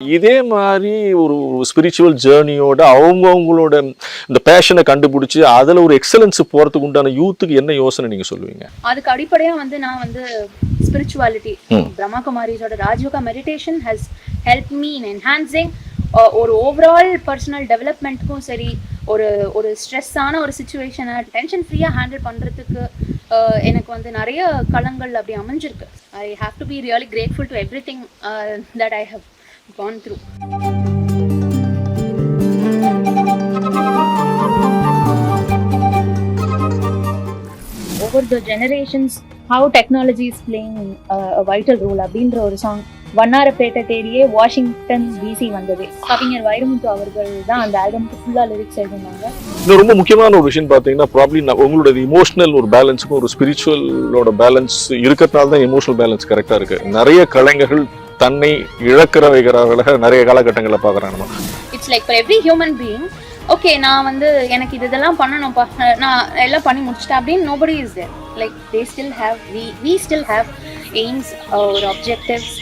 இதே மாதிரி ஒரு ஸ்பிரிச்சுவல் ஜேர்னியோட அவங்கவுங்களோட இந்த பேஷனை கண்டுபிடிச்சி அதில் ஒரு எக்ஸலன்ஸ் போகிறதுக்கு உண்டான யூத்துக்கு என்ன யோசனை நீங்கள் சொல்லுவீங்க அதுக்கு அடிப்படையா வந்து நான் வந்து ஸ்பிரிச்சுவாலிட்டி ம். Brahma குமாரிஸோட Rajayoga meditation has help me in enhancing ஒரு ஓவரால் பர்சனல் டெவலப்மெண்ட்டுக்கும் சரி ஒரு ஒரு ஸ்ட்ரெஸ்ஸான ஒரு சுச்சுவேஷனை டென்ஷன் ஃப்ரீயாக ஹேண்டில் பண்ணுறதுக்கு எனக்கு வந்து நிறைய களங்கள் அப்படி அமைஞ்சிருக்கு I have to be really grateful to everything that I have gone through over the generations how technology is playing vital role அப்படின்ற ஒரு சாங் வண்ணாரப்பேட்டை தேடியே வாஷிங்டன் டிசி வந்தது. கவிஞர் வைரமுத்து அவர்கள் தான் அந்த ஆல்பம்க்கு ஃபுல்லாக லிரிக்ஸ் எழுதினாங்க இது ரொம்ப முக்கியமான ஒரு விஷயம் பார்த்தீங்கன்னா ப்ராப்ளி உங்களோட இமோஷனல் ஒரு பேலன்ஸுக்கும் ஒரு ஸ்பிரிச்சுவலோட பேலன்ஸ் இருக்கிறதுனால தான் எமோஷனல் பேலன்ஸ் கரெக்டாக இருக்கு. நிறைய கலைஞர்கள் தன்னை இழக்கிற வைக்கிறார்களாக நிறைய காலகட்டங்களில் பார்க்குறாங்க நம்ம. It's like for every human being okay நான் வந்து எனக்கு இது இதெல்லாம் பண்ணணும்ப்பா. நான் எல்லாம் பண்ணி முடிச்சிட்டேன் அப்படின்னு nobody is there like they still have we we still have aims ஒரு அப்ஜெக்டிவ்ஸ்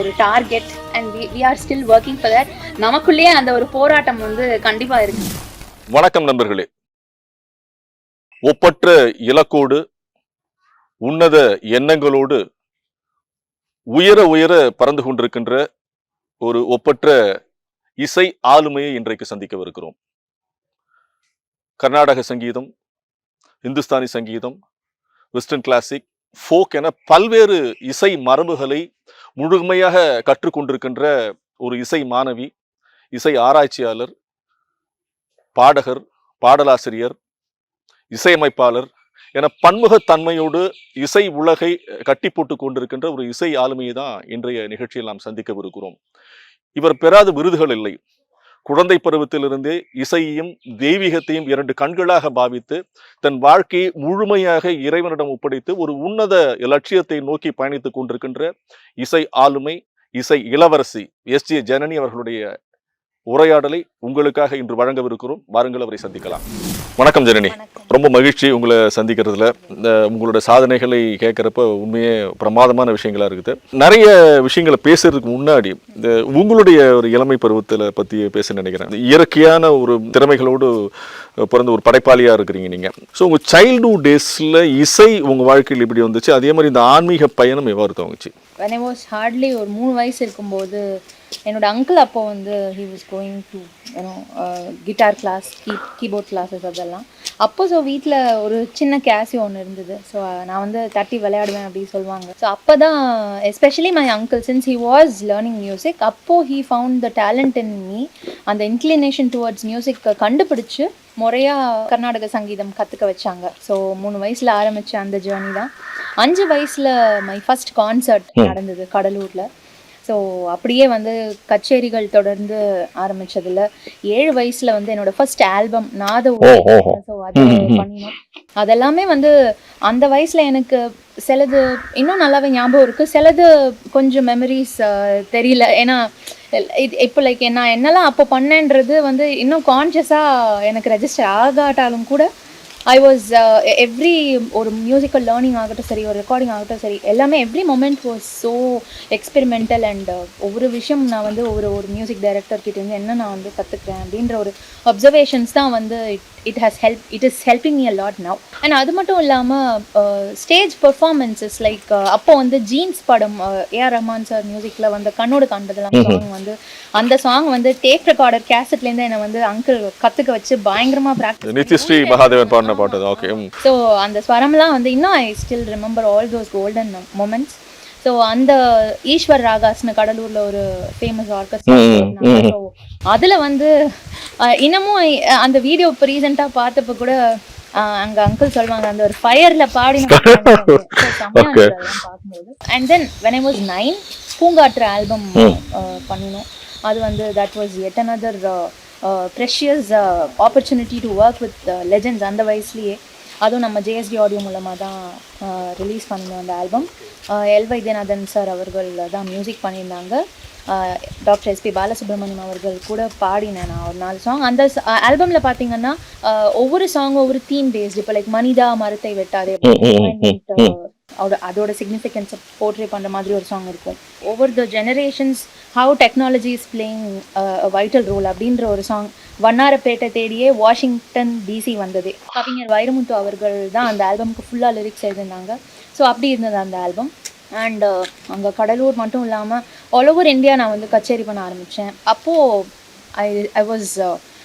ஒரு target and we we are still working for that நமக்குள்ளேயே அந்த ஒரு போராட்டம் வந்து கண்டிப்பாக இருக்கு. வணக்கம் நண்பர்களே. ஒப்பற்ற இலக்கோடு உன்னத எண்ணங்களோடு உயர உயர பறந்து கொண்டிருக்கின்ற ஒரு ஒப்பற்ற இசை ஆளுமையை இன்றைக்கு சந்திக்கவிருக்கிறோம். கர்நாடக சங்கீதம் இந்துஸ்தானி சங்கீதம் வெஸ்டர்ன் கிளாசிக் ஃபோக் என பல்வேறு இசை மரபுகளை முழுமையாக கற்றுக்கொண்டிருக்கின்ற ஒரு இசை மாணவி இசை ஆராய்ச்சியாளர் பாடகர் பாடலாசிரியர் இசையமைப்பாளர் என பன்முகத்தன்மையோடு இசை உலகை கட்டி போட்டு கொண்டிருக்கின்ற ஒரு இசை ஆளுமையை தான் இன்றைய நிகழ்ச்சியில் நாம் சந்திக்கவிருக்கிறோம். இவர் பெறாத விருதுகள் இல்லை. குழந்தை பருவத்திலிருந்தே இசையையும் தெய்வீகத்தையும் இரண்டு கண்களாக பாவித்து தன் வாழ்க்கையை முழுமையாக இறைவனிடம் ஒப்படைத்து ஒரு உன்னத லட்சியத்தை நோக்கி பயணித்துக் கொண்டிருக்கின்ற இசை ஆளுமை இசை இளவரசி எஸ் ஜே ஜனனி அவர்களுடைய உரையாடலை உங்களுக்காக இன்று வழங்கவிருக்கிறோம். வாருங்கள் அவரை சந்திக்கலாம். வணக்கம் ஜனனி. ரொம்ப மகிழ்ச்சி உங்களை சந்திக்கிறதுல. இந்த உங்களோட சாதனைகளை கேட்குறப்ப உண்மையே பிரமாதமான விஷயங்களா இருக்குது. நிறைய விஷயங்களை பேசுறதுக்கு முன்னாடி இந்த உங்களுடைய ஒரு இளமை பருவத்தில் பற்றி பேச நினைக்கிறேன். இயற்கையான ஒரு திறமைகளோடு பிறந்த ஒரு படைப்பாளியாக இருக்கிறீங்க நீங்கள் ஸோ உங்கள் சைல்டுஹுட் டேஸில் இசை உங்கள் வாழ்க்கையில் இப்படி வந்துச்சு? அதே மாதிரி இந்த ஆன்மீக பயணம் எவ்வாறு was hardly ஒரு மூணு வயசு இருக்கும்போது என்னோட அங்கிள் அப்போ வந்து he was going to guitar class key keyboard classes அதெல்லாம். அப்போ ஸோ வீட்டில் ஒரு சின்ன கேசி ஒன்று இருந்தது. ஸோ நான் வந்து தட்டி விளையாடுவேன் அப்படின்னு சொல்லுவாங்க. ஸோ அப்போ தான் especially my uncle since he was learning music அப்போது he found the talent in me அந்த இன்க்ளினேஷன் டுவர்ட்ஸ் மியூசிக் கண்டுபிடிச்சு முறையாக கர்நாடக சங்கீதம் கற்றுக்க வச்சாங்க. ஸோ மூணு வயசில் ஆரம்பித்த அந்த ஜேர்னி தான். அஞ்சு வயசில் மை ஃபர்ஸ்ட் கான்சர்ட் நடந்தது கடலூரில். ஸோ அப்படியே வந்து கச்சேரிகள் தொடர்ந்து ஆரம்பிச்சதுல ஏழு வயசுல வந்து என்னோட ஃபர்ஸ்ட் ஆல்பம் நாத. ஸோ அது பண்ணினோம். அதெல்லாமே வந்து அந்த வயசுல எனக்கு சிலது இன்னும் நல்லாவே ஞாபகம் இருக்கு. சிலது கொஞ்சம் மெமரிஸ் தெரியல. ஏன்னா இது இப்போ லைக் நான் என்னெல்லாம் அப்போ பண்ணேன்றது வந்து இன்னும் கான்ஷியஸாக எனக்கு ரெஜிஸ்டர் ஆகாட்டாலும் கூட ஐ வாஸ் எவ்ரி ஒரு மியூசிக்கல் லேர்னிங் ஆகட்டும் சரி ஒரு ரெக்கார்டிங் ஆகட்டும் சரி எல்லாமே every moment was so experimental and ஒவ்வொரு விஷயம் நான் வந்து ஒரு ஒரு மியூசிக் டைரக்டர் இருந்து என்ன நான் வந்து கற்றுக்குறேன் அப்படின்ற ஒரு அப்சர்வேஷன்ஸ் தான் வந்து it it has help it is helping me lot now and அது மட்டும் இல்லாமல் ஸ்டேஜ் பெர்ஃபார்மன்ஸஸ் லைக் அப்போ வந்து ஜீன்ஸ் படம் ஏஆர் ரஹ்மான் சார் மியூசிக்கில் வந்து கண்ணோடு காண்பதெல்லாம் சாங் வந்து அந்த சாங் வந்து டேப் ரெக்கார்டர் கேசட்லேருந்து என்னை வந்து அங்கிள் கற்றுக்க வச்சு பயங்கரமாக ப்ராக்டிஸ் நித்யஸ்ரீ மகாதேவன் பாடின பாட்டு ஓகே ஸோ அந்த ஸ்வரம்லாம் வந்து இன்னும் I still remember all those golden moments so அந்த ஈஸ்வர் ராகாஸ்னு கடலூர்ல ஒரு ஃபேமஸ் ஆர்கெஸ்ட்ரா அதில் வந்து இன்னமும் அந்த வீடியோ இப்போ ரீசெண்டாக பார்த்தப்ப கூட அங்க அங்கிள் சொல்லுவாங்க அந்த ஒரு ஃபயர்ல பாடி பார்க்கும்போது. And then when I was nine Poongatru album பண்ணினோம். அது வந்து that was at another precious opportunity to work with legends அந்த வயசுலயே அதுவும் நம்ம ஜேஎஸ்டி ஆடியோ மூலமாக தான் ரிலீஸ் பண்ணியிருந்தோம் அந்த ஆல்பம் எல் வைத்தியநாதன் சார் அவர்கள் தான் மியூசிக் பண்ணியிருந்தாங்க. டாக்டர் எஸ்பி பாலசுப்ரமணியம் அவர்கள் கூட பாடினேன் நான் ஒரு நாலு சாங் அந்த ஆல்பமில் பார்த்தீங்கன்னா ஒவ்வொரு சாங் ஒவ்வொரு தீம் பேஸ்டு இப்போ லைக் மனிதா மரத்தை வெட்டாதே அதோட அதோட சிக்னிஃபிகன்ஸை போர்ட்ரே பண்ணுற மாதிரி ஒரு சாங் இருக்கும். Over the generations how technology is playing vital role அப்படின்ற ஒரு சாங் வண்ணாரப்பேட்டை தேடியே வாஷிங்டன் டிசி வந்தது. கவிஞர் வைரமுத்து அவர்கள் தான் அந்த ஆல்பம்க்கு ஃபுல்லாக லிரிக்ஸ் எழுதியிருந்தாங்க. ஸோ அப்படி இருந்தது அந்த ஆல்பம் அண்ட் அங்கே கடலூர் மட்டும் இல்லாமல் ஆல் ஓவர் இந்தியா நான் வந்து கச்சேரி பண்ண ஆரம்பித்தேன் அப்போது I I was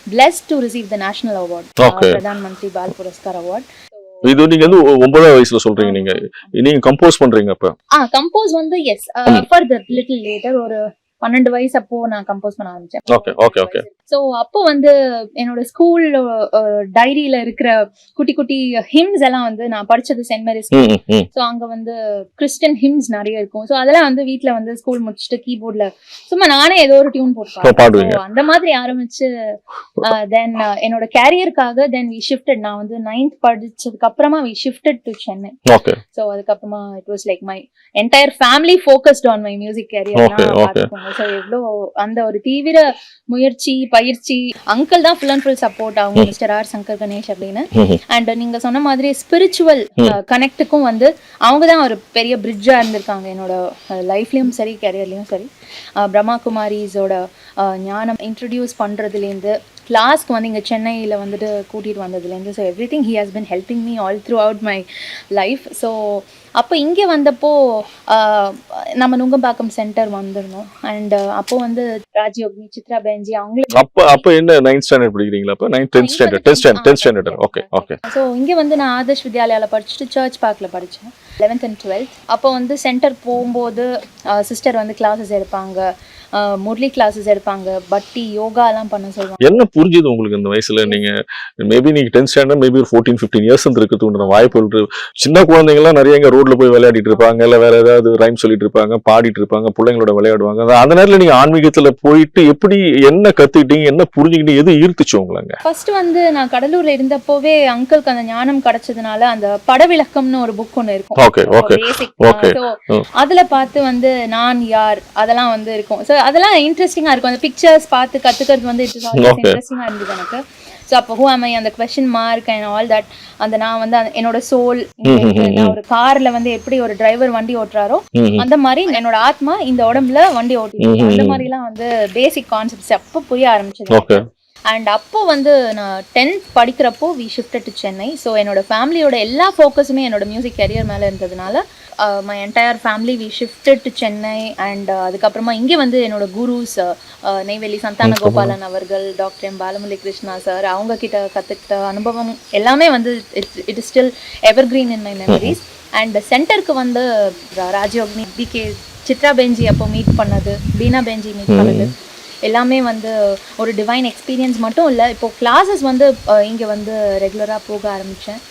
blessed to receive the national award. Pradhan Mantri Bal Puraskar award இது நீங்க வந்து ஒ- ஒன்பதாம் வயசுல சொல்றீங்க நீங்க. நீங்க கம்போஸ் பண்றீங்க அப்ப. ஆ கம்போஸ் வந்து எஸ் ஃபர்தர் லிட்டில் லேட்டர் ஒரு பன்னெண்டு வயசு அப்போ நான் கம்போஸ் பண்ண ஆரம்பிச்சேன். ஓகே ஓகே ஓகே ஸோ அப்போ வந்து என்னோட ஸ்கூல் டைரியில இருக்கிற குட்டி குட்டி ஹிம்ஸ் எல்லாம் வந்து நான் படிச்சது சென்ட் மேரிஸ் ம் ம், ம். ஸோ அங்க வந்து கிறிஸ்டியன் ஹிம்ஸ் நிறைய இருக்கும். ஸோ அதெல்லாம் வந்து வீட்ல வந்து ஸ்கூல் முடிச்சுட்டு கீபோர்ட்ல சும்மா நானே ஏதோ ஒரு டியூன் போட்டு ஓ, பாடுவீங்க. So, அந்த மாதிரி ஆரம்பிச்சு தென் என்னோட கேரியருக்காக தென் வி ஷிஃப்டட் நான் வந்து நைன்த் படிச்சதுக்கு அப்புறமா we shifted to Chennai so அதுக்கப்புறமா it was like my entire family focused on my music career. So எவ்வளோ அந்த ஒரு தீவிர முயற்சி பயிற்சி அங்கிள் தான் ஃபுல் அண்ட் ஃபுல் சப்போர்ட் அவங்க மிஸ்டர் ஆர் சங்கர் கணேஷ் அப்படின்னு. அண்ட் நீங்க சொன்ன மாதிரி ஸ்பிரிச்சுவல் கனெக்ட்டுக்கும் வந்து அவங்க தான் ஒரு பெரிய பிரிட்ஜா இருந்திருக்காங்க. என்னோட லைஃப்லயும் சரி கேரியர்லயும் சரி. பிரம்மா குமாரிஸோட ஞானம் இன்ட்ரடியூஸ் பண்றதுலேருந்து கிளாஸ்க்கு வந்து இங்கே சென்னையில் வந்துட்டு கூட்டிகிட்டு வந்ததுலேருந்து so everything he has been helping me all throughout my life so அப்போ இங்கே வந்தப்போ நம்ம நுங்கம்பாக்கம் சென்டர் வந்திருந்தோம். அண்ட் அப்போ வந்து ராஜயோகினி சித்ரா பெஞ்சி அவங்களுக்கு அப்ப அப்ப என்ன நைன்த் ஸ்டாண்டர்ட் படிக்கிறீங்களா அப்ப? Ninth tenth standard tenth standard tenth standard okay okay so இங்கே வந்து நான் ஆதர்ஷ் வித்யாலயாவில் படிச்சுட்டு சர்ச் பார்க்கில் படித்தேன் லெவன்த் அண்ட் டுவெல்த் அப்போ வந்து சென்டர் போகும்போது சிஸ்டர் வந்து கிளாஸஸ் எடுப்பாங்க. முரளி கிளாஸஸ் எடுப்பாங்க பட்டி யோகாலாம் பண்ண சொல்லுவாங்க. என்ன புரிஞ்சுது உங்களுக்கு இந்த வயசுல? நீங்க மேபி நீங்க டென்த் ஸ்டாண்டர்ட் மேபி ஒரு ஃபோர்டீன் ஃபிஃப்டீன் இயர்ஸ் இருக்கிறது உண்டான வாய்ப்பு இருக்கு சின்ன குழந்தைங்க எல்லாம் நிறைய இங்க ரோட்ல போய் விளையாடிட்டு இருப்பாங்க இல்ல வேற ஏதாவது ரைம் சொல்லிட்டு இருப்பாங்க பாடிட்டு இருப்பாங்க பிள்ளைங்களோட விளையாடுவாங்க. அந்த- நேரத்துல நீங்க ஆன்மீகத்துல போயிட்டு எப்படி என்ன கத்துக்கிட்டீங்க என்ன புரிஞ்சுக்கிட்டீங்க எது ஈர்த்துச்சு உங்களங்க ஃபர்ஸ்ட் வந்து நான் கடலூர்ல இருந்தப்போவே அங்கிளுக்கு அந்த ஞானம் கிடைச்சதுனால அந்த படவிளக்கம்னு ஒரு புக் ஒன்று இருக்கும். Okay okay. ஸோ அதுல பார்த்து வந்து நான் யார் அதெல்லாம் வந்து இருக்கும். ஸோ அதெல்லாம் இன்ட்ரெஸ்டிங்கா இருக்கும். அந்த பிக்சர்ஸ் பார்த்து கத்துக்கிறது வந்து இட்ஸ் Okay. இன்ட்ரெஸ்டிங்கா இருந்தது எனக்கு. ஸோ அப்போ ஹூ I? அந்த question mark and all that அந்த நான் வந்து என்னோட சோல் ஒரு கார்ல வந்து எப்படி ஒரு டிரைவர் வண்டி ஓட்டுறாரோ. அந்த மாதிரி என்னோட ஆத்மா இந்த உடம்புல வண்டி ம்ஹும். அந்த மாதிரிலாம் வந்து பேசிக் கான்செப்ட்ஸ் அப்போ புரிய ஆரம்பிச்சது. அண்ட் அப்போ வந்து நான் டென்த் படிக்கிறப்போ we shifted to Chennai so என்னோட ஃபேமிலியோட எல்லா ஃபோக்கஸுமே என்னோட மியூசிக் கரியர் மேலே இருந்ததுனால my entire family we shifted to Chennai and அதுக்கப்புறமா இங்கே வந்து என்னோட குருஸ் நெய்வேலி சந்தான கோபாலன் அவர்கள் doctor M Balamurali Krishna sir அவங்க கிட்ட கற்றுக்கிட்ட அனுபவம் எல்லாமே வந்து it it is still evergreen in my memories and சென்டருக்கு வந்து ராஜயோகினி பி கே சித்ரா பெஞ்சி அப்போ மீட் பண்ணது பீனா பெஞ்சி மீட் பண்ணது. எல்லாமே வந்து ஒரு டிவைன் எக்ஸ்பீரியன்ஸ் மட்டும் இல்லை. இப்போ கிளாஸஸ் வந்து இங்கே வந்து ரெகுலராக போக ஆரம்பித்தேன்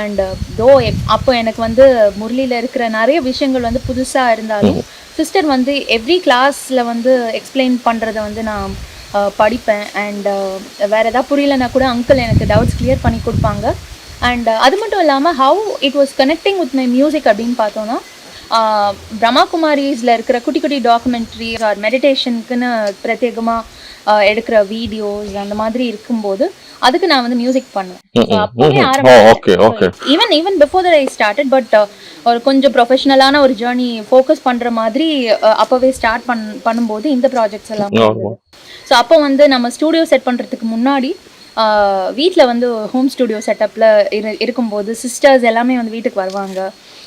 அண்ட் தோ அப்போ எனக்கு வந்து முரளியில் இருக்கிற நிறைய விஷயங்கள் வந்து புதுசாக இருந்தாலும் சிஸ்டர் வந்து எவ்ரி கிளாஸில் வந்து எக்ஸ்பிளைன் பண்ணுறத வந்து நான் படிப்பேன். அண்ட் வேறு ஏதாவது புரியலன்னா கூட அங்கிள் எனக்கு டவுட்ஸ் கிளியர் பண்ணி கொடுப்பாங்க. அண்ட் அது மட்டும் இல்லாமல் how it was connecting with my music அப்படின்னு பார்த்தோன்னா ஆஹ் பிரம்மா குமாரிஸ்ல இருக்கிற குட்டி குட்டி டாக்குமெண்ட்ரி ஆர் மெடிடேஷனுக்குன்னு பிரத்யேகமாக எடுக்கிற வீடியோஸ் அந்த மாதிரி இருக்கும்போது அதுக்கு நான் வந்து மியூசிக் பண்ணுவேன். அப்போவே ஆரம்பிச்சேன் even even before that I started but ஒரு கொஞ்சம் ப்ரொஃபஷனலான ஒரு ஜேர்னி ஃபோக்கஸ் பண்ற மாதிரி அப்போவே ஸ்டார்ட் பண் பண்ணும்போது இந்த ப்ராஜெக்ட்ஸ் எல்லாம். ஸோ அப்போ வந்து நம்ம ஸ்டூடியோ செட் பண்றதுக்கு முன்னாடி வீட்டில் வந்து ஹோம் ஸ்டூடியோ செட்டப்பில் இரு இருக்கும்போது சிஸ்டர்ஸ் எல்லாமே வந்து வீட்டுக்கு வருவாங்க.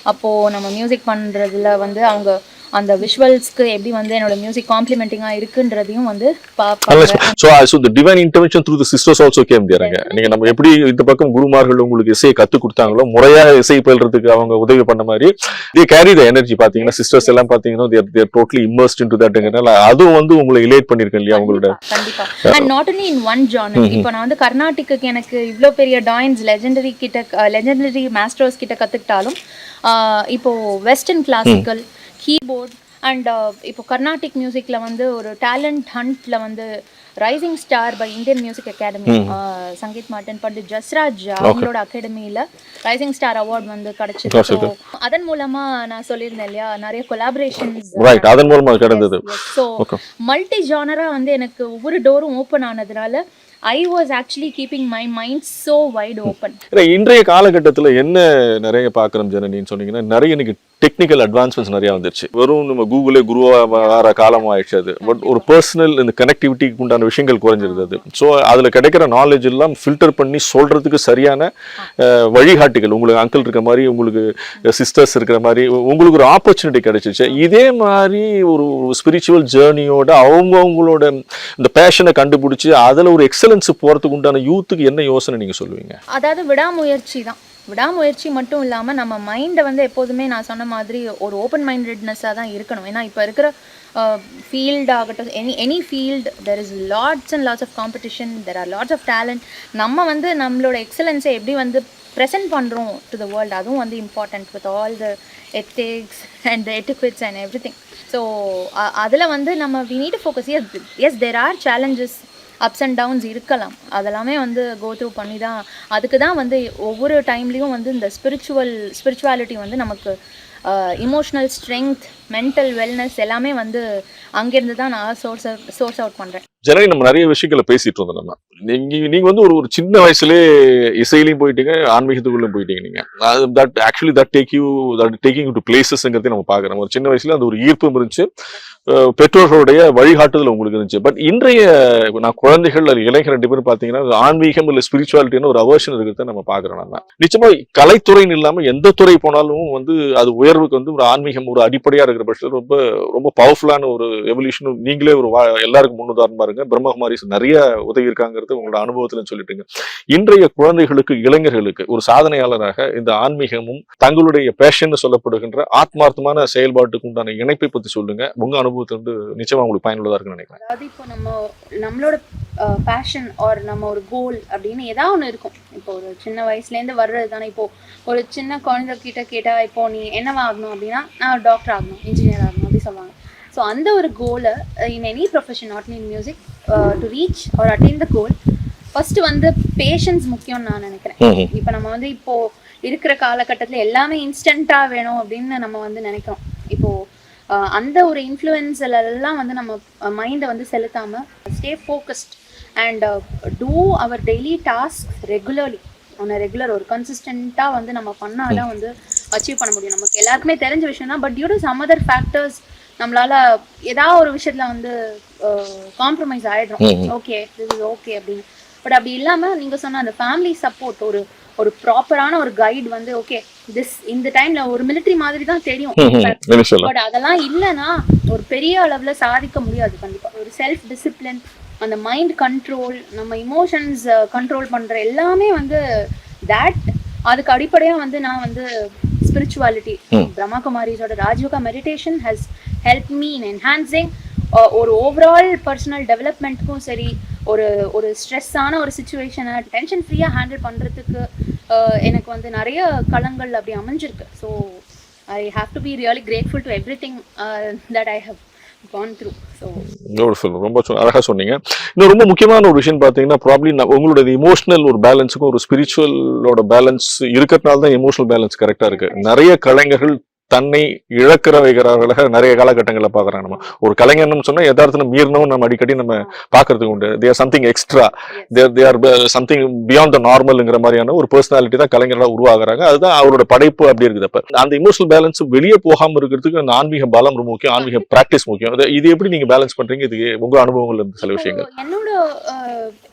அப்போது நம்ம மியூசிக் பண்ணுறதுல வந்து அவங்க அந்த விஷுவல்ஸ்க்கு எப்படி வந்து என்னோட மியூசிக் காம்ப்ளிமெண்டிங்காக இருக்குன்றதையும் வந்து பார்ப்பாங்க. So so the divine intervention through the sisters also came தேரங்க நீங்க நம்ம எப்படி இந்த பக்கம் குருமார்கள் உங்களுக்கு இசையை கத்து கொடுத்தாங்களோ முறையாக இசை பயில்றதுக்கு அவங்க உதவி பண்ண மாதிரி தே கேரி த எனர்ஜி பாத்தீங்கன்னா சிஸ்டர்ஸ் எல்லாம் பாத்தீங்கன்னா they're they're totally immersed into தட்ங்கிறனால அதுவும் வந்து உங்களை இலேட் பண்ணிருக்கேன் இல்லையா உங்களோட? கண்டிப்பா and not only in one genre இப்போ நான் வந்து கர்நாடிக்கு எனக்கு இவ்ளோ பெரிய டாயின்ஸ் லெஜெண்டரி கிட்ட லெஜெண்டரி மாஸ்டர்ஸ் கிட்ட கத்துக்கிட்டாலும் ஆஹ் இப்போ வெஸ்டர்ன் கிளாசிக்கல் கீபோர்ட் அண்ட் இப்போ கர்நாடிக் மியூசிக்ல வந்து ஒரு டேலண்ட் ஹண்ட்ல வந்து rising star by Indian music academy Sangeet Martand Pandit Jasraj அவங்களோட அகாடமியில ரைசிங் ஸ்டார் அவார்ட் வந்து. So, அதன் மூலமா நான் சொல்லியிருந்தேன் இல்லையா நிறைய கொலாபரேஷன்ஸ் ரைட் அதன் மூலமா கிடந்தது. So Okay. மல்டி ஜானரா வந்து எனக்கு ஒவ்வொரு டோரும் ஓப்பன் ஆனதுனால I was actually keeping my mind so wide open இன்றைய காலகட்டத்தில் என்ன நிறைய பார்க்குறோம் ஜனனின்னு சொன்னீங்கன்னா நிறைய இன்னைக்கு டெக்னிக்கல் அட்வான்ஸ்மெண்ட்ஸ் நிறைய வந்துருச்சு. வெறும் நம்ம கூகுளே குருவா வர காலம் ஆயிடுச்சு அது. பட் ஒரு பர்சனல் இந்த கனெக்டிவிட்டிக்கு உண்டான விஷயங்கள் குறைஞ்சிருது அது. ஸோ அதுல கிடைக்கிற நாலேஜ் எல்லாம் ஃபில்டர் பண்ணி சொல்றதுக்கு சரியான வழிகாட்டிகள். உங்களுக்கு அங்கிள் இருக்க மாதிரி உங்களுக்கு சிஸ்டர்ஸ் இருக்கிற மாதிரி உங்களுக்கு ஒரு ஆப்பர்ச்சுனிட்டி கிடைச்சிச்சு இதே மாதிரி ஒரு ஸ்பிரிச்சுவல் ஜேர்னியோட அவங்கவுங்களோட இந்த பேஷனை கண்டுபிடிச்சு அதுல ஒரு எக்ஸலன்ஸ் போறதுக்கு உண்டான யூத்துக்கு என்ன யோசனை நீங்க சொல்லுவீங்க? அதாவது விடாமுயற்சி தான். விடாமுயற்சி மட்டும் இல்லாமல் நம்ம மைண்டை வந்து எப்போதுமே நான் சொன்ன மாதிரி ஒரு ஓப்பன் மைண்டட்னஸாக தான் இருக்கணும். ஏன்னா இப்போ இருக்கிற ஃபீல்ட் ஆகட்டும் any any field there is lots and lots of competition there are lots of talent நம்ம வந்து நம்மளோட எக்ஸலன்ஸை எப்படி வந்து ப்ரெசென்ட் பண்ணுறோம் டு த வேர்ல்டு அதுவும் வந்து important with all the ethics and the etiquettes and everything so அதில் வந்து நம்ம we need focus as as there are challenges ups and downs இருக்கலாம். அதெல்லாமே வந்து கோ த்ரூ பண்ணி தான் அதுக்கு தான் வந்து ஒவ்வொரு டைம்லேயும் வந்து இந்த ஸ்பிரிச்சுவல் ஸ்பிரிச்சுவாலிட்டி வந்து நமக்கு இமோஷ்னல் ஸ்ட்ரென்த் மென்டல் வெல்னஸ் எல்லாமே வந்து அங்கேருந்து தான் நான் சோர்ஸ் சோர்ஸ் அவுட் பண்ணுறேன் ஜனனி நம்ம நிறைய விஷயங்களை பேசிட்டு இருந்தோம் நம்ம. நீங்க நீங்க வந்து ஒரு ஒரு சின்ன வயசுலேயே இசையிலையும் போயிட்டீங்க ஆன்மீகத்துக்குள்ளேயும் போயிட்டீங்க நீங்க. That actually that take you that taking to பிளேசஸ்ங்கிறதே நம்ம பார்க்குறோம். ஒரு சின்ன வயசுல அந்த ஒரு ஈர்ப்பும் இருந்துச்சு. பெற்றோர்களுடைய வழிகாட்டுதல் உங்களுக்கு இருந்துச்சு. பட் இன்றைய நான் குழந்தைகள் அல்லது இளைஞர் ரெண்டு பேரும் பார்த்தீங்கன்னா ஆன்மீகம் இல்லை ஸ்பிரிச்சுவாலிட்டின்னு ஒரு அவர்ஷன் இருக்கிறத நம்ம பார்க்குறோம் நம்ம. நிச்சயமா கலைத்துறைன்னு இல்லாமல் எந்த துறை போனாலும் வந்து அது உயர்வுக்கு வந்து ஒரு ஆன்மீகம் ஒரு அடிப்படையாக இருக்கிற பட்சத்தில் ரொம்ப ரொம்ப பவர்ஃபுல்லான ஒரு எவல்யூஷன் நீங்களே ஒரு வா- எல்லாருக்கும் முன்னுதாரணமாக இருங்க. பிரம்மகுமாரிஸ் நிறைய உதவி இருக்காங்கிறது உங்களோட அனுபவத்துல சொல்லிட்டுங்க. இன்றைய குழந்தைகளுக்கு இளைஞர்களுக்கு ஒரு சாதனையாளராக இந்த ஆன்மீகமும் தங்களுடைய பேஷன் சொல்லப்படுகின்ற ஆத்மார்த்தமான செயல்பாட்டுக்கு உண்டான இணைப்பை பத்தி சொல்லுங்க. உங்க அனுபவத்தை வந்து நிச்சயமா உங்களுக்கு பயனுள்ளதா இருக்குன்னு நினைக்கிறேன். அதாவது இப்போ நம்ம நம்மளோட பேஷன் ஆர் நம்ம ஒரு கோல் அப்படின்னு ஏதாவது ஒன்று இருக்கும். இப்போ ஒரு சின்ன வயசுலேருந்து வர்றது தானே. இப்போ ஒரு சின்ன குழந்தை கிட்ட கேட்டால் இப்போ நீ என்னவா ஆகணும் அப்படின்னா நான் டாக்டர் ஆகணும் இன்ஜினியர் ஆகணும் அப்படி சொல்லுவாங்க. ஸோ அந்த ஒரு கோலை in any profession not in music to reach or attain the goal first வந்து பேஷன்ஸ் முக்கியம்னு நான் நினைக்கிறேன். இப்போ நம்ம வந்து இப்போ இருக்கிற காலகட்டத்தில் எல்லாமே இன்ஸ்டண்ட்டாக வேணும் அப்படின்னு நம்ம வந்து நினைக்கிறோம். இப்போ அஹ், அந்த ஒரு இன்ஃப்ளூயன்ஸ்ல எல்லாம் வந்து நம்ம மைண்டை வந்து செலுத்தாம stay focused and do our daily task regularly ஒன்று ரெகுலர் ஒரு கன்சிஸ்டண்ட்டாக வந்து நம்ம பண்ணாதான் வந்து அச்சீவ் பண்ண முடியும். நமக்கு எல்லாருக்குமே தெரிஞ்ச விஷயம் தான் but due to some other factors நம்மளால ஏதாவது ஒரு விஷயத்துல வந்து காம்ப்ரமைஸ் ஆயிடுறோம். ஓகே திஸ் இஸ் ஓகே அப்படின்னு பட் அப்படி இல்லாம நீங்க சொன்ன அந்த ஃபேமிலி சப்போர்ட் ஒரு ஒரு ப்ராப்பரான ஒரு கைடு வந்து ஓகே திஸ் இந்த டைம்ல ஒரு military மாதிரி தான் தெரியும். பட் அதெல்லாம் இல்லைன்னா ஒரு பெரிய அளவுல சாதிக்க முடியாது கண்டிப்பா. ஒரு செல்ஃப் டிசிப்ளின் அந்த மைண்ட் கண்ட்ரோல் நம்ம இமோஷன்ஸ் கண்ட்ரோல் பண்ற எல்லாமே வந்து தட் அதுக்கு அடிப்படையா வந்து நான் வந்து spirituality பிரம்மகுமாரிஸோட Rajayoga meditation has help me in enhancing ஒரு ஓவரால் பர்சனல் டெவலப்மெண்ட்டுக்கும் சரி ஒரு ஒரு ஸ்ட்ரெஸ்ஸான ஒரு சுச்சுவேஷனை டென்ஷன் ஃப்ரீயாக ஹேண்டில் பண்ணுறதுக்கு எனக்கு வந்து நிறைய களங்கள் அப்படி அமைஞ்சிருக்கு. So I have to be really grateful to everything that I have ரொம்ப சொ- அழகா சொன்னீங்க. இன்னும் ரொம்ப முக்கியமான ஒரு விஷயம் பார்த்தீங்கன்னா ப்ராப்ளி உங்களோட இமோஷனல் ஒரு பேலன்ஸுக்கும் ஒரு ஸ்பிரிச்சுவலோட பேலன்ஸ் இருக்கிறதுனால தான் எமோஷனல் பேலன்ஸ் கரெக்டா இருக்கு. நிறைய கலைஞர்கள் தன்னை இழக்கிற வைக்கிறார்களாக நிறைய காலகட்டங்களில் பார்க்குறாங்க நம்ம. ஒரு கலைஞர்னு சொன்னா யதார்த்தம் மீறினவும் நம்ம அடிக்கடி நம்ம பார்க்கறதுக்கு உண்டு. There something extra there they are something beyond the நார்மல்ங்கிற மாதிரியான ஒரு பர்சனாலிட்டி தான் கலைஞர்களாக உருவாகுறாங்க. அதுதான் அவரோட படைப்பு அப்படி இருக்குது அப்ப. அந்த இமோஷனல் பேலன்ஸ் வெளியே போகாம இருக்கிறதுக்கு அந்த ஆன்மீக பலம் ரொம்ப முக்கியம். ஆன்மீக பிராக்டிஸ் முக்கியம். இது எப்படி நீங்க பேலன்ஸ் பண்றீங்க? இது உங்க அனுபவங்கள்ல இருந்து சில விஷயங்கள். என்னோட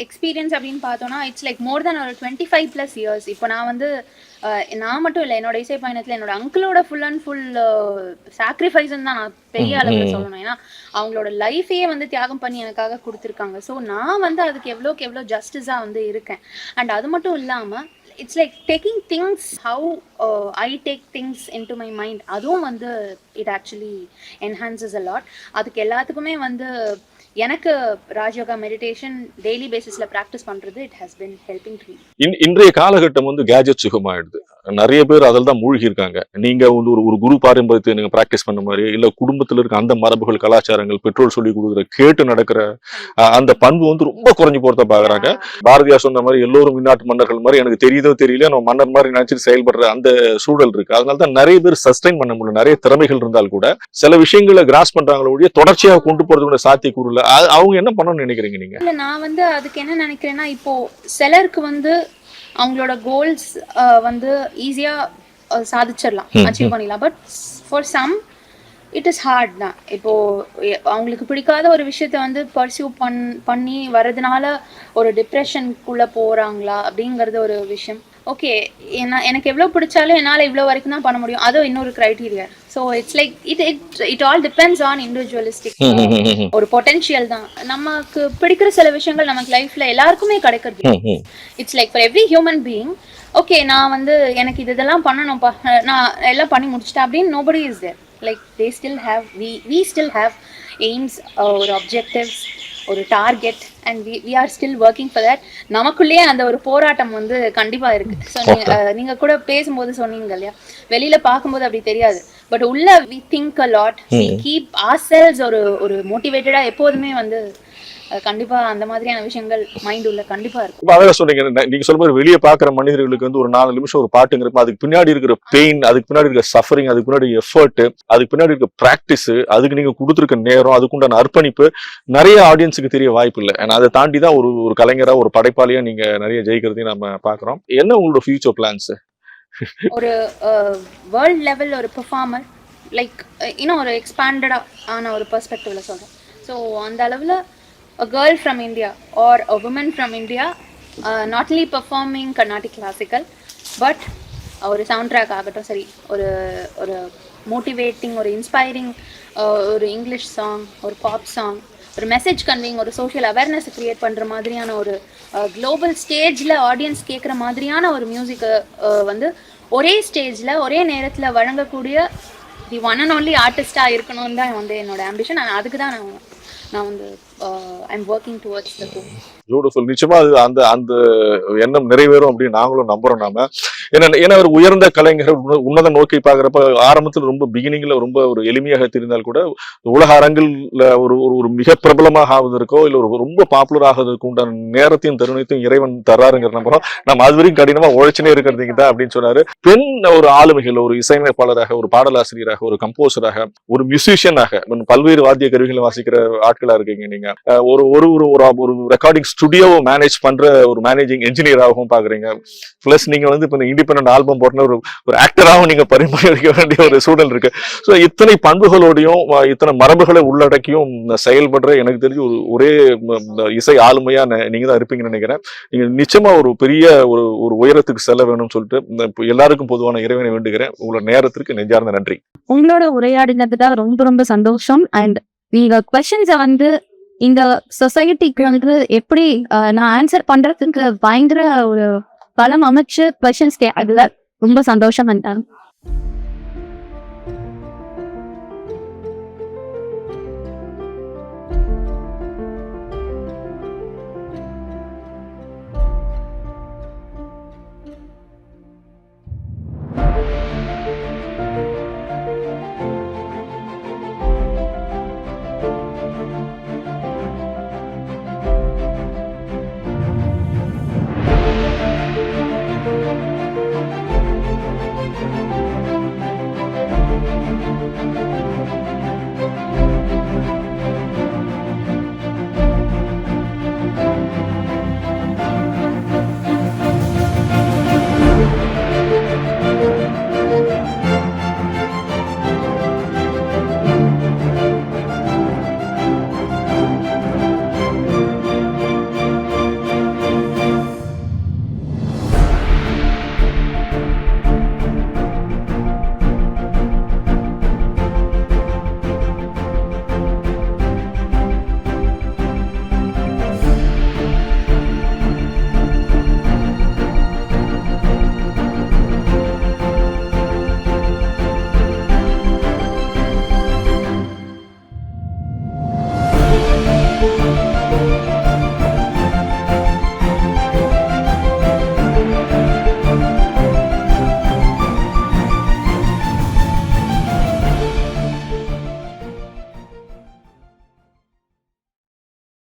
எக்ஸ்பீரியன்ஸ் அப்படின்னு பார்த்தோம்னா இட்ஸ் லைக் மோர் தென் ஒரு டுவெண்ட்டி ஃபைவ் ப்ளஸ் இயர்ஸ் இப்போ நான் வந்து நான் மட்டும் இல்லை என்னோட இசை பயணத்தில் என்னோட அங்கிளோட ஃபுல் அண்ட் ஃபுல் சாக்ரிஃபைஸ்ன்னு தான் நான் பெரிய அளவில் சொல்லணும். ஏன்னா அவங்களோட லைஃபையே வந்து தியாகம் பண்ணி எனக்காக கொடுத்துருக்காங்க. ஸோ நான் வந்து அதுக்கு எவ்வளோக்கு எவ்வளோ ஜஸ்டிஸாக வந்து இருக்கேன். அண்ட் அது மட்டும் இல்லாமல் it's like taking things how I take things into my mind அதுவும் வந்து it actually enhances a lot அதுக்கு எல்லாத்துக்குமே வந்து எனக்கு ராஜயோகா மெடிடேஷன் டெய்லி பேசிஸில் ப்ராக்டிஸ் பண்ணுறது it has been helping to இன்- இன்றைய காலகட்டம் வந்து கேஜெட் சுகமாயிடுது. நிறைய பேர் அதில் தான் மூழ்கி இருக்காங்க நீங்க வந்து ஒரு ஒரு குரு பாரம்பரியத்தை நீங்க பிராக்டிஸ் பண்ண மாதிரி இல்ல குடும்பத்துல இருக்க அந்த மரபுகள் கலாச்சாரங்கள் பெற்றோர் சொல்லி கொடுக்குற கேட்டு நடக்கிற அந்த பண்பு வந்து ரொம்ப குறைஞ்சு போறத பாக்குறாங்க. பாரதியார் சொன்ன மாதிரி எல்லோரும் வெளிநாட்டு மன்னர்கள் மாதிரி எனக்கு தெரியுதோ தெரியல நம்ம மன்னர் மாதிரி நினைச்சிட்டு செயல்படுற அந்த சூழல் இருக்கு. அதனால தான் நிறைய பேர் சஸ்டைன் பண்ண முடியல. நிறைய திறமைகள் இருந்தால் கூட சில விஷயங்களை கிராஸ் பண்றாங்களோ ஒழிய தொடர்ச்சியாக கொண்டு போறதுக்கு சாத்தியக்கூறு அவங்க என்ன பண்ணணும்னு நினைக்கிறீங்க நீங்க? இல்ல நான் வந்து அதுக்கு என்ன நினைக்கிறேன்னா இப்போ சிலருக்கு வந்து அவங்களோட கோல்ஸ் வந்து ஈஸியா சாதிச்சிடலாம் அச்சீவ் பண்ணிடலாம். But for some it is hard தான். இப்போ அவங்களுக்கு பிடிக்காத ஒரு விஷயத்த வந்து பர்சியூ பண் பண்ணி வர்றதுனால ஒரு டிப்ரெஷனுக்குள்ள போறாங்களா அப்படிங்கிறது ஒரு விஷயம். ஓகே என்ன எனக்கு எவ்வளோ பிடிச்சாலும் என்னால் இவ்வளோ வரைக்கும் தான் பண்ண முடியும். அதுவும் இன்னொரு criteria so it's like it it it all depends on individualistic ஒரு பொட்டென்ஷியல் தான். நமக்கு பிடிக்கிற சில விஷயங்கள் நமக்கு லைஃப்ல எல்லாருக்குமே கிடைக்கிறது it's like for every human being okay நான் வந்து எனக்கு இது இதெல்லாம் பண்ணணும்ப்பா. நான் எல்லாம் பண்ணி முடிச்சிட்டேன் அப்படின்னு nobody is there like they still have we we still have aims ஒரு அப்ஜெக்டிவ்ஸ் ஒரு target and we we are still working for that நமக்குள்ளேயே அந்த ஒரு போராட்டம் வந்து கண்டிப்பா இருக்கு. ஸோ நீங்க கூட பேசும்போது சொன்னீங்க இல்லையா? வெளியில பார்க்கும்போது அப்படி தெரியாது. பட் உள்ள we think a lot keep ourselves ஒரு ஒரு மோட்டிவேட்டடா எப்போதுமே வந்து கண்டிப்பா அந்த மாதிரியான விஷயங்கள் மைண்ட் உள்ள கண்டிப்பா இருக்கும். அழகா சொன்னீங்க நீங்க சொல்ற மாதிரி வெளியே பாக்குற மனிதர்களுக்கு வந்து ஒரு நாலு நிமிஷம் ஒரு பாட்டுங்கிறப்ப அதுக்கு பின்னாடி இருக்கிற பெயின் அதுக்கு பின்னாடி இருக்கிற சஃபரிங் அதுக்கு பின்னாடி எஃபர்ட் அதுக்கு பின்னாடி இருக்க பிராக்டிஸ் அதுக்கு நீங்க கொடுத்துருக்க நேரம் அதுக்குண்டான அர்ப்பணிப்பு நிறைய ஆடியன்ஸுக்கு தெரிய வாய்ப்பு இல்லை. ஏன்னா அதை தாண்டி தான் ஒரு ஒரு கலைஞரா ஒரு படைப்பாளியா நீங்க நிறைய ஜெயிக்கிறதையும் நம்ம பாக்குறோம் என்ன உங்களோட ஃபியூச்சர் பிளான்ஸ் ஒரு வேர்ல்ட் லெவல் ஒரு பெர்ஃபார்மர் லைக் இன்னும் ஒரு எக்ஸ்பேண்டடா ஆன ஒரு பெர்ஸ்பெக்டிவ்ல சொல்றேன். ஸோ அந்த அளவில் a girl from India or a woman from India uh, not only performing Carnatic classical but ஒரு சவுண்ட் ட்ராக் ஆகட்டும் சரி ஒரு ஒரு மோட்டிவேட்டிங் ஒரு இன்ஸ்பைரிங் uh, ஒரு இங்கிலீஷ் சாங் ஒரு பாப் சாங் ஒரு மெசேஜ் கன்விங் ஒரு சோஷியல் அவேர்னஸ் க்ரியேட் பண்ணுற மாதிரியான ஒரு குளோபல் ஸ்டேஜில் ஆடியன்ஸ் கேட்குற மாதிரியான ஒரு மியூசிக்கை uh, வந்து ஒரே ஸ்டேஜில் ஒரே நேரத்தில் வழங்கக்கூடிய தி ஒன் அண்ட் ஒன்லி ஆர்டிஸ்டாக இருக்கணும்னு தான் வந்து என்னோடய ஆம்பிஷன் அதுக்கு தான் நான் நான் வந்து I working towards the goal beautiful நிச்சயமா அது அந்த அந்த எண்ணம் நிறைவேறும் அப்படின்னு நாங்களும் நம்புறோம் நாம. ஏன்னா ஏன்னா ஒரு உயர்ந்த கலைஞர் உன்னத நோக்கி பாக்குறப்ப ஆரம்பத்துல ரொம்ப பிகினிங்ல ரொம்ப ஒரு எளிமையாக தெரிந்தால் கூட உலக அரங்கில் ஒரு ஒரு ஒரு மிக பிரபலமாக ஆவதற்கோ இல்ல ஒரு ரொம்ப பாப்புலர் ஆகிறதுக்கு உண்டான நேரத்தையும் தருணத்தையும் இறைவன் தராருங்கிற நம்புறோம். நம்ம அது வரைக்கும் கடினமா உழைச்சுனே இருக்கிறதுக்கு தான் அப்படின்னு சொன்னாரு. பெண் ஒரு ஆளுமைகள் ஒரு இசையமைப்பாளராக ஒரு பாடலாசிரியராக ஒரு கம்போசராக ஒரு மியூசிஷியனாக பல்வேறு வாத்திய கருவிகளை வாசிக்கிற ஆட்களா இருக்கீங்க நீங்க. பாக்குறீங்க. ஒரு ஒரு ஒரு ஒரு ரெக்கார்டிங் ஸ்டுடியோவை மேனேஜ் பண்ற ஒரு மேனேஜிங் என்ஜினியராகவும் பாக்குறீங்க. பிளஸ் நீங்க வந்து இப்போ இண்டிபெண்ட் ஆல்பம் போட்டுன ஒரு ஒரு ஆக்டராகவும் நீங்க பரிமாறிக்க வேண்டிய ஒரு சூழல் இருக்கு. ஸோ இத்தனை பண்புகளோடையும் இத்தனை மரபுகளை உள்ளடக்கியும் செயல்படுற எனக்கு தெரிஞ்சு ஒரு ஒரே இசை ஆளுமையா நீங்க தான் இருப்பீங்கன்னு நினைக்கிறேன். நீங்க நிச்சயமா ஒரு பெரிய ஒரு ஒரு உயரத்துக்கு செல்ல வேணும்னு சொல்லிட்டு எல்லாருக்கும் பொதுவான இறைவனை வேண்டுகிறேன். உங்களோட நேரத்திற்கு நெஞ்சார்ந்த நன்றி. உங்களோட உரையாடினதுல ரொம்ப ரொம்ப சந்தோஷம். அண்ட் நீங்க கொஸ்டின்ஸை வந்து இந்த சொசைட்டிக்கு வந்து எப்படி நான் ஆன்சர் பண்றதுக்கு பயங்கர ஒரு பலம் அமைச்சு கொஸ்டின்ஸ் அதுல ரொம்ப சந்தோஷம் பண்ணிட்டாங்க